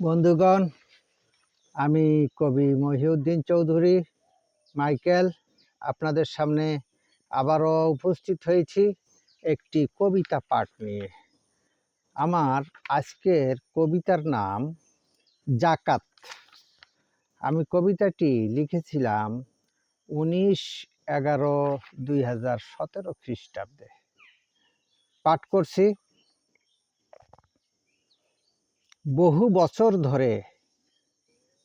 বন্ধুগণ, আমি কবি মহিউদ্দিন চৌধুরী, মাইকেল, আপনাদের সামনে আবারও উপস্থিত হয়েছি একটি কবিতা পাঠ নিয়ে। আমার আজকের কবিতার নাম জাকাত। আমি কবিতাটি লিখেছিলাম উনিশ এগারো দুই হাজার সতেরো খ্রিস্টাব্দে। পাঠ করছি। বহু বছর ধরে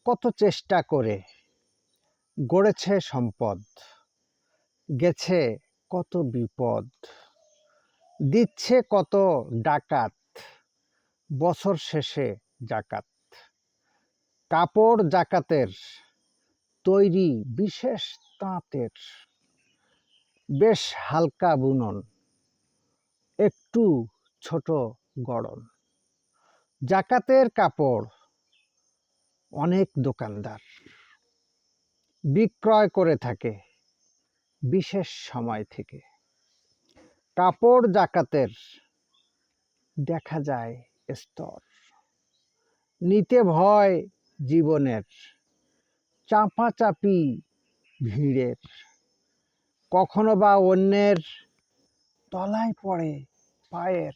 কত চেষ্টা করে গড়েছে সম্পদ, গেছে কত বিপদ, দিচ্ছে কত ডাকাত, বছর শেষে জাকাত। কাপড় জাকাতের তৈরি বিশেষ তাঁতের বেশ হালকা বুনন, একটু ছোট গড়ন। জাকাতের কাপড় অনেক দোকানদার বিক্রয় করে থাকে বিশেষ সময় থেকে। কাপড় জাকাতের দেখা যায় স্তর। নিতে ভয় জীবনের, চাপাচাপি ভিড়ের। কখনো বা অন্যের তলায় পড়ে পায়ের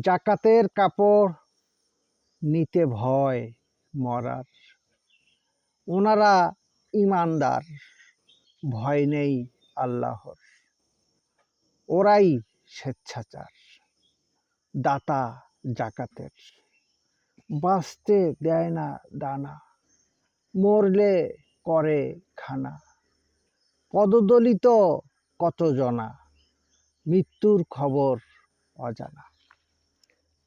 জাকাতের কাপড় নিতে ভয় মরার। ওনারা ইমানদার, ভয় নেই আল্লাহর। ওরাই স্বেচ্ছাচার, দাতা জাকাতের। বাঁচতে দেয় না দানা, মরলে করে খানা। পদদলিত কত জনা মৃত্যুর খবর অজানা।